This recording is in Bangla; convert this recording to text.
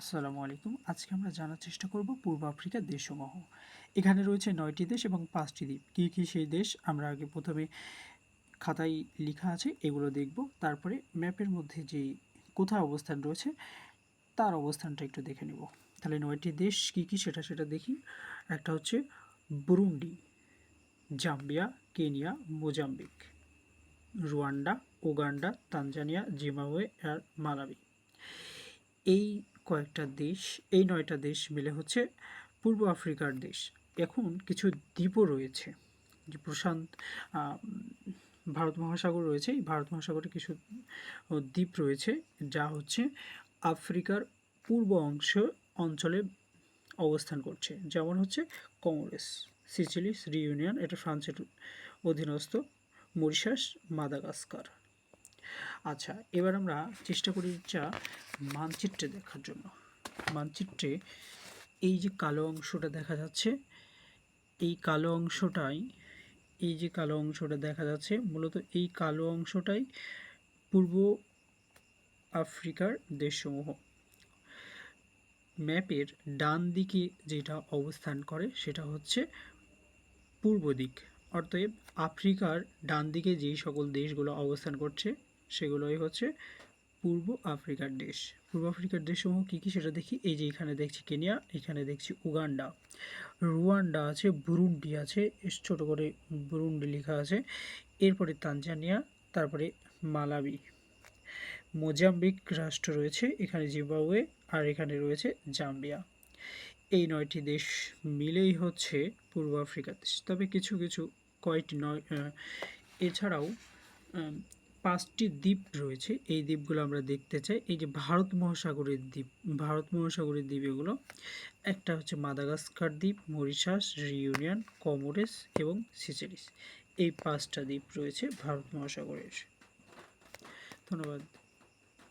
আসসালামু আলাইকুম। আজকে আমরা জানার চেষ্টা করব পূর্ব আফ্রিকার দেশসমূহ। এখানে রয়েছে নয়টি দেশ এবং পাঁচটি দ্বীপ। কী কী সেই দেশ? আমরা আগে প্রথমে খাতায় লেখা আছে, এগুলো দেখব। তারপরে ম্যাপের মধ্যে যে কোথায় অবস্থান রয়েছে, তার অবস্থানটা একটু দেখে নেব। তাহলে নয়টি দেশ কী কী সেটা সেটা দেখি। একটা হচ্ছে Burundi, Zambia, Kenya, Mozambique, Rwanda, Uganda, Tanzania, Zimbabwe আর মালাবি। এই কয়েকটা দেশ, এই নয়টা দেশ মিলে হচ্ছে পূর্ব আফ্রিকার দেশ। এখন কিছু দ্বীপও রয়েছে, যে প্রশান্ত ভারত মহাসাগর রয়েছে। এই ভারত মহাসাগরে কিছু দ্বীপ রয়েছে, যা হচ্ছে আফ্রিকার পূর্ব অংশ অঞ্চলে অবস্থান করছে। যেমন হচ্ছে কমোরেস, সিচিলিস রিইউনিয়ন এটা ফ্রান্সের অধীনস্থ, মরিশাস, মাদাগাস্কার। আচ্ছা এবার আমরা চেষ্টা করি যা মানচিত্রে দেখার জন্য। মানচিত্রে এই যে কালো অংশটা দেখা যাচ্ছে, এই কালো অংশটাই, এই যে কালো অংশটা দেখা যাচ্ছে, মূলত এই কালো অংশটাই পূর্ব আফ্রিকার দেশসমূহ। ম্যাপের ডান দিকে যেটা অবস্থান করে, সেটা হচ্ছে পূর্ব দিক। অতএব আফ্রিকার ডান দিকে যেই সকল দেশগুলো অবস্থান করছে সেগুলোই হচ্ছে পূর্ব আফ্রিকার দেশ। পূর্ব আফ্রিকার দেশসমূহ কী কী সেটা দেখি? এই যে এখানে দেখছি কেনিয়া, এখানে দেখছি উগান্ডা। রুয়ান্ডা আছে, বুরুন্ডি আছে ছোটো করে বুরুন্ডি লেখা আছে। এরপরে তানজানিয়া, তারপরে মালাবি। মোজাম্বিক রাষ্ট্র রয়েছে এখানে জিম্বাবুয়ে আর এখানে রয়েছে জাম্বিয়া। এই নয়টি দেশ মিলেই হচ্ছে পূর্ব আফ্রিকার দেশ। তবে কিছু কিছু কয়েকটি নয় এছাড়াও পাঁচটি দ্বীপ রয়েছে। এই দ্বীপগুলো আমরা দেখতে চাই। এই যে ভারত মহাসাগরের দ্বীপ, ভারত মহাসাগরের দ্বীপ এগুলো। একটা হচ্ছে মাদাগাস্কার দ্বীপ, মরিশাস রিউনিয়ন কমোরেস এবং সিচেলিস এই পাঁচটা দ্বীপ রয়েছে ভারত মহাসাগরের। ধন্যবাদ।